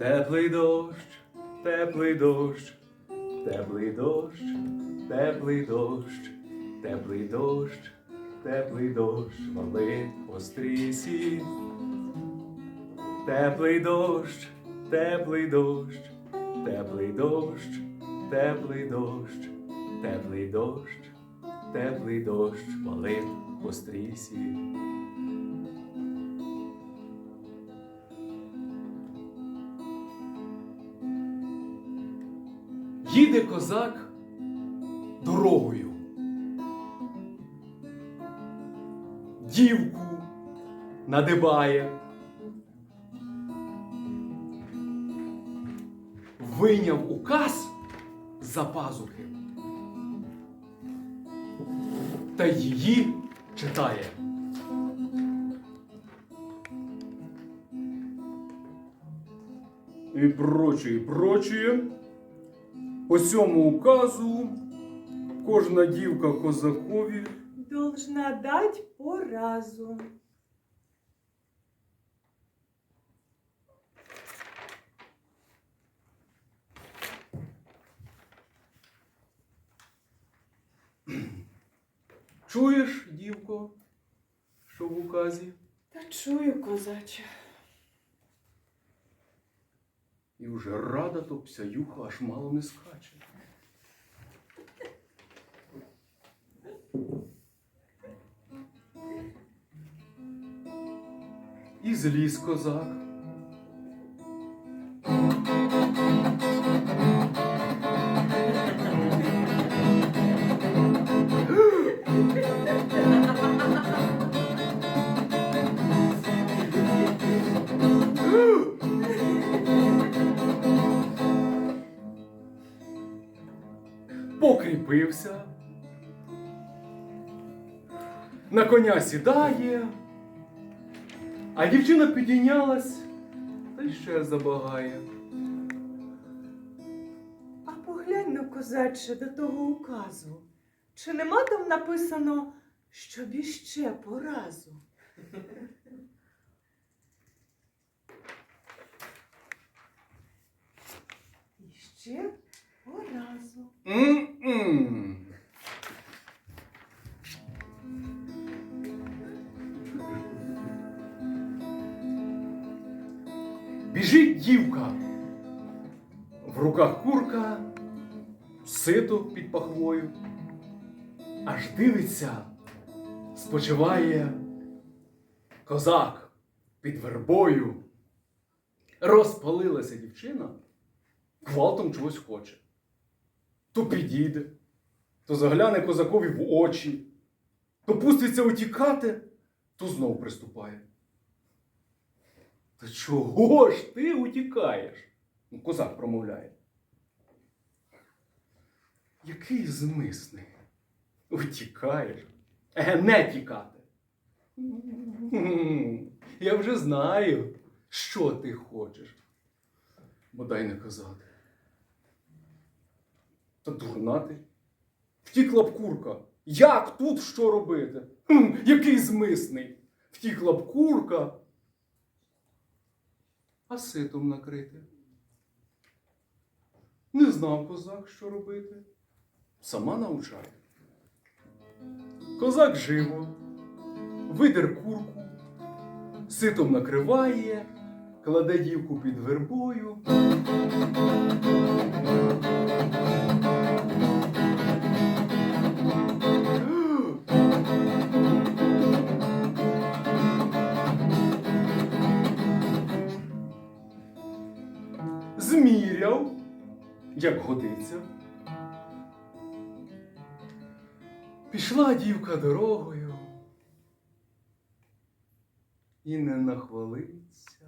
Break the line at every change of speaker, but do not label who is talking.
Теплий дощ, теплий дощ, теплий дощ, теплий дощ, теплий дощ, теплий дощ, валить по стрісі. Теплий дощ, теплий дощ, теплий дощ, теплий дощ, теплий дощ, теплий дощ, валить по Їде козак дорогою. Дівку надибає. Вийняв указ за пазухи. Та її читає. І прочее, і прочее. По цьому указу кожна дівка козакові
Должна дать по разу.
чуєш, дівко, що в указі,
Та чую, козаче.
І вже рада то псяюха аж мало не скаче. І зліз козак. Покріпився, на коня сідає, а дівчина підійнялась та й ще забагає.
А поглянь ну, козаче, до того указу. Чи нема там написано, щоб іще по разу? Іще по
Біжить дівка, в руках курка, сито під пахвою, аж дивиться, спочиває козак під вербою. Розпалилася дівчина, гвалтом чогось хоче. То підійде, то загляне козакові в очі, то пуститься утікати, то знов приступає. Та чого ж ти утікаєш? Ну, Козак промовляє. Який змисний? Утікаєш? Еге, не тікати. Я вже знаю, що ти хочеш. Бодай не казати. Та дурна ти. Втікла б курка. Як тут що робити? Хм, який змисний. Втікла б курка. А ситом накрити. Не знав козак, що робити. Сама навчає. Козак живо, видер курку, ситом накриває, кладе дівку під вербою. Зміряв, як годиться. Пішла дівка дорогою і не нахвалиться.